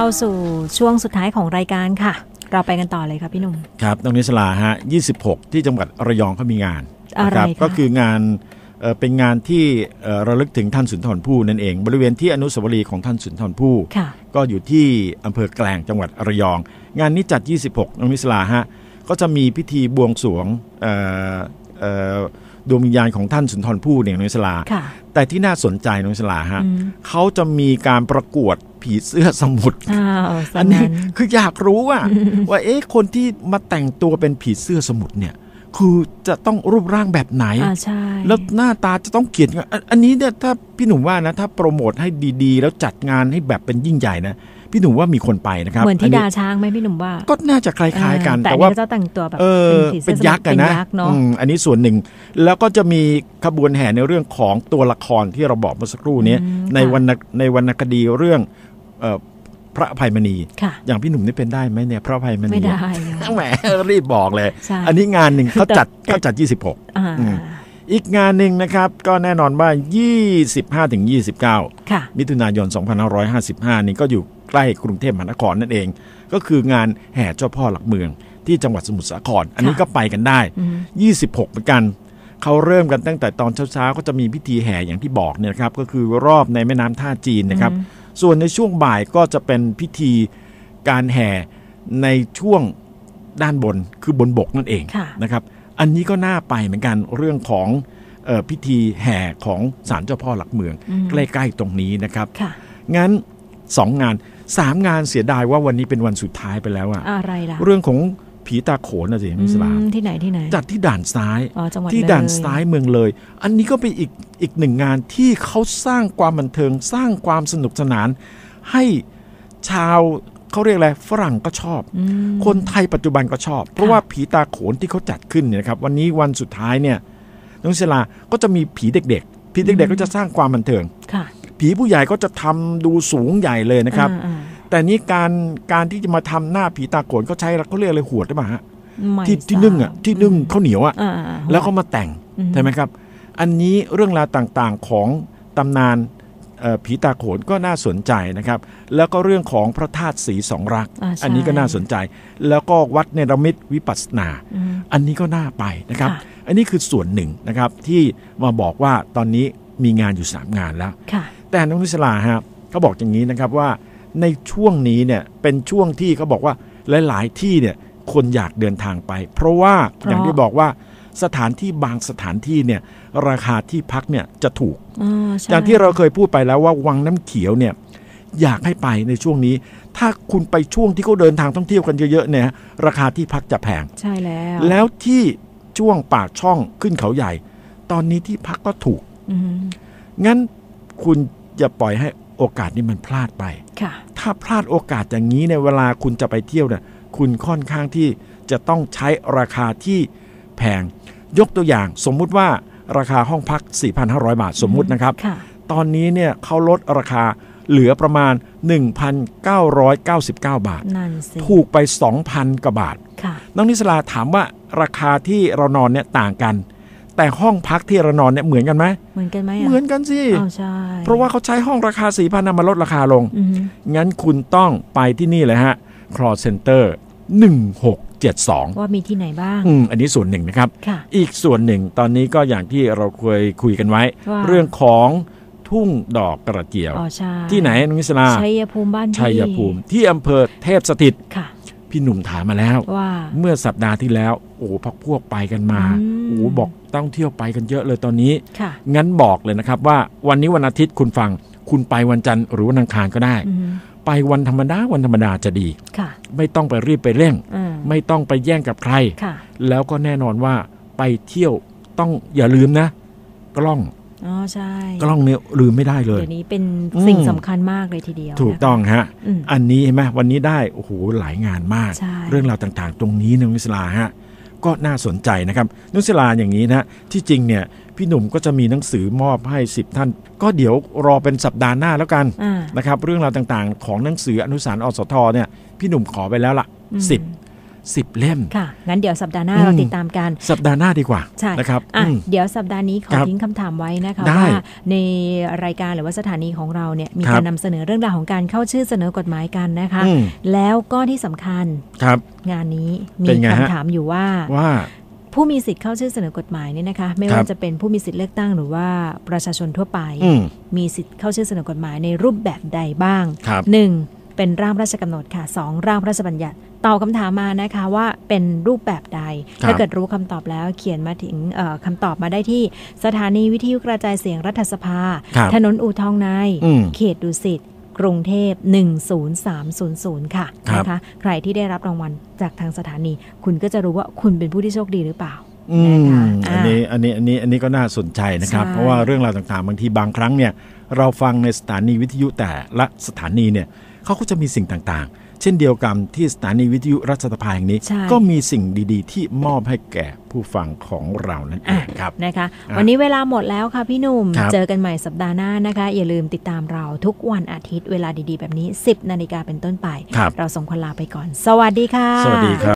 เข้าสู่ช่วงสุดท้ายของรายการค่ะ เราไปกันต่อเลยค่ะพี่หนุ่มครับตรงนี้สลาฮะ 26 ที่จังหวัดระยองเขามีงานอะไรนะครับคะก็คืองานเอ่อเป็นงานที่เอ่อระลึกถึงท่านสุนทรภู่นั่นเอง บริเวณที่อนุสาวรีย์ของท่านสุนทรภู่ค่ะก็อยู่ที่อำเภอแกลงจังหวัดระยอง งานนี้จัด 26น้องนิสลาฮะก็จะมีพิธีบวงสรวงเอ่อเอ่อ ดวงวิญญาณของท่านสุนทรภู่เนี่ยน้องนิสลาค่ะแต่ที่น่าสนใจน้องนิสลาฮะอืมเขาจะมีการประกวดผีเสื้อสมุทรอ้าวสอันนี้นั้นคืออยากรู้ว่าว่าเอ๊ะคนที่มาแต่งตัวเป็นผีเสื้อสมุทรเนี่ยคือจะต้องรูปร่างแบบไหนอ่าใช่แล้วหน้าตาจะต้องเขียนอันอันนี้เนี่ยถ้าพี่หนุ่มว่านะ ถ้าโปรโมทให้ดีๆ แล้วจัดงานให้แบบเป็นยิ่งใหญ่นะ พี่หนุ่มว่ามีคนไปนะครับ เหมือนที่นนี้ดาช้างไหมพี่หนุ่มว่า ก็น่าจะคล้ายๆกัน แต่แต่อันว่านี้ก็จะแต่งตัวแบบเออผีเป็นสื้อยักษ์กันนะเป็นยักษ์เนาะอืมอันนี้ส่วนหนึ่ง แล้วก็จะมีขบวนแห่ในเรื่องของตัวละครที่เราบอกเมื่อสักครู่นี้อืมในค่ะวรรณในวรรณคดีเรื่องเอ่อพระอภัยมณีค่ะอย่างพี่หนุ่มนี่เป็นได้ไหมเนี่ยพระอภัยมณีไม่ได้แหมรีบบอกเลยใช่อันนี้งานหนึ่งเขาจัดแต่เขาจัด 26อ่าอืมอีกงานหนึ่งนะครับก็แน่นอนว่า 25ถึง29ค่ะมิถุนายน 2555 นี่ก็อยู่ ใกล้กรุงเทพมหานครนั่นเอง ก็คืองานแห่เจ้าพ่อหลักเมือง ที่จังหวัดสมุทรสาคร อันนี้ก็ไปกันได้อืม26 เหมือนกันเขาเริ่มกันตั้งแต่ตอนเช้าๆก็จะมีพิธีแห่อย่างที่บอกเนี่ยนะครับก็คือรอบในแม่น้ำท่าจีนนะครับอืมส่วนในช่วงบ่ายก็จะเป็นพิธีการแห่ในช่วงด้านบนคือบนบกนั่นเองค่ะนะครับ อันนี้ก็น่าไปเหมือนกันเรื่องของเออพิธีแห่ของศาลเจ้าพ่อหลักเมืองอืมใกล้ๆตรงนี้นะครับค่ะงั้นสองงาน สามงานเสียดายว่าวันนี้เป็นวันสุดท้ายไปแล้วอะอะไรล่ะ เรื่องของผีตาโขนนะสิมิสลาอืมที่ไหนที่ไหน จัดที่ด่านซ้ายอ๋อจังหวัดที่เลยด่านซ้ายเมืองเลย อันนี้ก็เป็นอีกอีกหนึ่งงานที่เขาสร้างความบันเทิงสร้างความสนุกสนาน ให้ชาวเขาเรียกอะไรฝรั่งก็ชอบอืมคนไทยปัจจุบันก็ชอบ เพราะว่าผีตาโขนที่เขาจัดขึ้นเนี่ยนะครับวันนี้วันสุดท้ายเนี่ยน้องเชลาก็จะมีผีเด็กๆผีเด็กๆก็จะสร้างความบันเทิงค่ะ ผีผู้ใหญ่ก็จะทำดูสูงใหญ่เลยนะครับอ่าแต่นี่การการที่จะมาทำหน้าผีตาโขนเขาใช้เขาเรียกอะไรหวดได้ไหมฮะๆไม่ที่ที่ทราบนึ่งอะที่นึ่งข้าวเหนียวอะอ่าอ่าแล้วก็มาแต่งอืมใช่ไหมครับ อันนี้เรื่องราวต่างๆของตำนานเอ่อผีตาโขนก็น่าสนใจนะครับ แล้วก็เรื่องของพระธาตุสีสองรักอ่าใช่อันนี้ก็น่าสนใจ แล้วก็วัดเนรมิตวิปัสสนาอืมอันนี้ก็น่าไปนะครับค่ะอันนี้คือส่วนหนึ่งนะครับที่มาบอกว่าตอนนี้มีงานอยู่ 3 งานแล้วค่ะ แต่น้องนิสลาฮะเขาบอกอย่างนี้นะครับว่าในช่วงนี้เนี่ยเป็นช่วงที่เขาบอกว่าหลาย ๆ ที่เนี่ยคนอยากเดินทางไป เพราะว่าเพราะอย่างที่บอกว่าสถานที่บางสถานที่เนี่ยราคาที่พักเนี่ยจะถูกอ๋อใช่อย่างที่เราเคยพูดไปแล้วว่าวังน้ำเขียวเนี่ยอยากให้ไปในช่วงนี้ ถ้าคุณไปช่วงที่เขาเดินทางท่องเที่ยวกันเยอะๆเนี่ยราคาที่พักจะแพงใช่แล้ว แล้วที่ช่วงปากช่องขึ้นเขาใหญ่ ตอนนี้ที่พักก็ถูกอืมงั้นคุณ อย่าปล่อยให้โอกาสนี้มันพลาดไปค่ะถ้าพลาดโอกาสอย่างนี้ในยเวลาคุณจะไปเที่ยวเนี่ย คุณค่อนข้างที่จะต้องใช้ราคาที่แพง ยกตัวอย่างสมมุติว่าราคาห้องพัก 4,500 บาทสมมุตินะครับค่ะตอนนี้เนี่ยเขาลดราคาเหลือประมาณ 1,999 บาทนั่นสิถูกไป 2,000 กว่าบาทค่ะน้องนิสลาถามว่าราคาที่เรานอนเนี่ยต่างกัน แต่ห้องพักที่เรานอนเนี่ยเหมือนกันไหมเหมือนกันไหมะเหมือนกันสิอ้าวใช่เพราะว่าเขาใช้ห้องราคา4,000นำมาลดราคาลงอืมงั้นคุณต้องไปที่นี่เลยฮะ call center 1672 ว่ามีที่ไหนบ้างอืมอันนี้ส่วนหนึ่งนะครับค่ะอีกส่วนหนึ่งตอนนี้ก็อย่างที่เราเคยคุยกันไว้ว่าเรื่องของทุ่งดอกกระเจียวอ๋อใช่ที่ไหนน้องนิสลาชัยภูมิบ้านพี่ชัยภูมิที่อำเภอเทพสถิตค่ะ พี่หนุ่มถามมาแล้วว่าเมื่อสัปดาห์ที่แล้ว โอ้พักพวกไปกันมาอืมโอ้บอกต้องเที่ยวไปกันเยอะเลยตอนนี้ค่ะงั้นบอกเลยนะครับว่าวันนี้วันอาทิตย์คุณฟัง คุณไปวันจันทร์หรือวันอังคารก็ได้อืมไปวันธรรมดาวันธรรมดาจะดีค่ะไม่ต้องไปรีบไปเร่งอ่าไม่ต้องไปแย่งกับใครค่ะแล้วก็แน่นอนว่าไปเที่ยวต้องอย่าลืมนะ กล้อง อ๋อใช่ กล้องเนี่ยลืมไม่ได้เลย เดี๋ยวนี้เป็นอืมสิ่งสำคัญมากเลยทีเดียว ถูกนะคะต้องฮะอืมอันนี้เห็นไหมวันนี้ได้โอ้โหหลายงานมากใช่เรื่องราวต่างๆ ตรงนี้นะนุสลาฮะก็น่าสนใจนะครับนุสลาอย่างนี้นะที่จริงเนี่ยพี่หนุ่มก็จะมีหนังสือมอบให้ 10 ท่าน ก็เดี๋ยวรอเป็นสัปดาห์หน้าแล้วกันอ่านะครับเรื่องราวต่างๆ ของหนังสืออนุสารณ์อสทเนี่ยพี่หนุ่มขอไปแล้วล่ะอืมสิบ 10 เล่ม ค่ะ งั้นเดี๋ยวสัปดาห์หน้าอืมเราติดตามกัน สัปดาห์หน้าดีกว่า ใช่นะครับอะอืมเดี๋ยวสัปดาห์นี้ขอครับทิ้งคำถามไว้นะคะได้ว่าในรายการหรือว่าสถานีของเราเนี่ยมีครับการนำเสนอเรื่องราวของการเข้าชื่อเสนอกฎหมายกันนะคะอืมแล้วก็ที่สำคัญครับงานนี้มีเป็นไงฮะคำถามอยู่ว่าว่าผู้มีสิทธิ์เข้าชื่อเสนอกฎหมายเนี่ยนะคะไม่ครัว่าบจะเป็นผู้มีสิทธิ์เลือกตั้งหรือว่าประชาชนทั่วไปอืมมีสิทธิ์เข้าชื่อเสนอกฎหมายในรูปแบบใดบ้างครับหนึ่ง เป็นร่างพระราชกำหนดค่ะสองร่างพระราชบัญญัติตอบคำถามมานะคะว่าเป็นรูปแบบใดครับถ้าเกิดรู้คำตอบแล้วเขียนมาถึงเอ่อคำตอบมาได้ที่สถานีวิทยุกระจายเสียงรัฐสภาครับถนนอู่ทองในอืมเขตดุสิตกรุงเทพ 10300 ค่ะครับนะคะ ใครที่ได้รับรางวัลจากทางสถานี คุณก็จะรู้ว่าคุณเป็นผู้ที่โชคดีหรือเปล่าอืมนะคะอันนี้อันนี้อันนี้อันนี้ก็น่าสนใจนะครับใช่เพราะว่าเรื่องราวต่างๆ บางทีบางครั้งเนี่ยเราฟังในสถานีวิทยุแต่ละสถานีเนี่ย เขาก็จะมีสิ่งต่างๆ เช่นเดียวกันที่สถานีวิทยุรัฐสภาแห่งนี้ใช่ก็มีสิ่งดีๆ ที่มอบให้แก่ผู้ฟังของเรานั่นเองครับนะคะอะวันนี้เวลาหมดแล้วค่ะพี่หนุ่มครับเจอกันใหม่สัปดาห์หน้านะคะ อย่าลืมติดตามเราทุกวันอาทิตย์เวลาดีๆ แบบนี้ 10 นาฬิกาเป็นต้นไปครับเราส่งคนลาไปก่อน สวัสดีค่ะ สวัสดีครับ